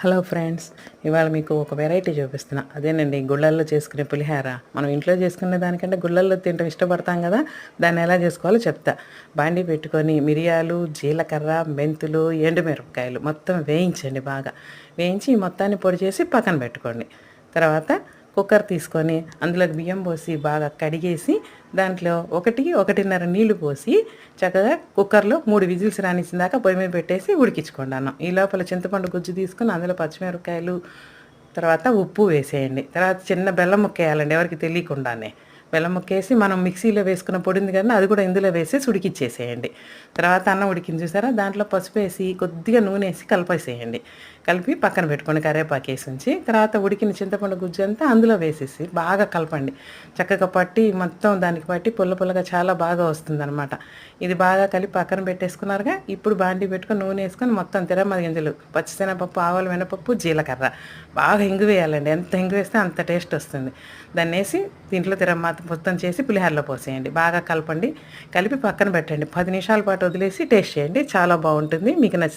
Hello friends ఇవాళ మీకు ఒక వెరైటీ చూపిస్తున్నా. అదేనండి గుళ్ళల్లో చేసుకునే పులిహార. మనం ఇంట్లో చేసుకునే దానికంటే గుళ్ళల్లో తింటాం ఇష్టపడతాం కదా దాన్ని ఎలా చేసుకోవాలో చెప్తా. బాండి పెట్టుకొని మిరియాలు జీలకర్ర మెంతులు ఎండుమిరపకాయలు మొత్తం వేయించండి బాగా. వేయించి మొత్తాన్ని పొడి చేసి పక్కన పెట్టుకోండి. తర్వాత కుక్కర్ తీసుకొని అందులోకి బియ్యం పోసి బాగా కడిగేసి దాంట్లో ఒకటి ఒకటిన్నర నీళ్ళు పోసి చక్కగా కుక్కర్లో మూడు విజిల్స్ రానిచ్చిన దాకా పొయ్యి మీద పెట్టేసి ఉడికించుకుంటాను. ఈ లోపల చింతపండు గుజ్జు తీసుకొని అందులో పచ్చిమిరపకాయలు తర్వాత ఉప్పు వేసేయండి. తర్వాత చిన్న బెల్లం ముక్క వేయాలండి ఎవరికి తెలియకుండానే. బెల్లం ముక్కేసి మనం మిక్సీలో వేసుకున్న పొడి ఉంది కదా అది కూడా ఇందులో వేసేసి ఉడికిచ్చేసేయండి. తర్వాత అన్నం ఉడికింది చూసారా? దాంట్లో పసుపు వేసి కొద్దిగా నూనె వేసి కలిపేసేయండి. కలిపి పక్కన పెట్టుకొని కరేపాకు వేసి ఉంచి తర్వాత ఉడికిన చింతపండు గుజ్జు అంతా అందులో వేసేసి బాగా కలపండి. చక్కగా పట్టి మొత్తం దానికి పట్టి పుల్ల పుల్లగా చాలా బాగా వస్తుందన్నమాట. ఇది బాగా కలిపి పక్కన పెట్టేసుకున్నారుగా ఇప్పుడు బాండి పెట్టుకొని నూనె వేసుకొని మొత్తం తిరమది గింజలు పచ్చిశనగపప్పు ఆవాలు మినపప్పు జీలకర్ర. బాగా ఇంగు వేయాలండి. ఎంత ఇంగు వేస్తే అంత టేస్ట్ వస్తుంది. దాన్ని వేసి దీంట్లో తిరమ్మ మొత్తం చేసి పులిహారలో పోసేయండి. బాగా కలపండి. కలిపి పక్కన పెట్టండి. పది నిమిషాల పాటు వదిలేసి టేస్ట్ చేయండి. చాలా బాగుంటుంది. మీకు నచ్చి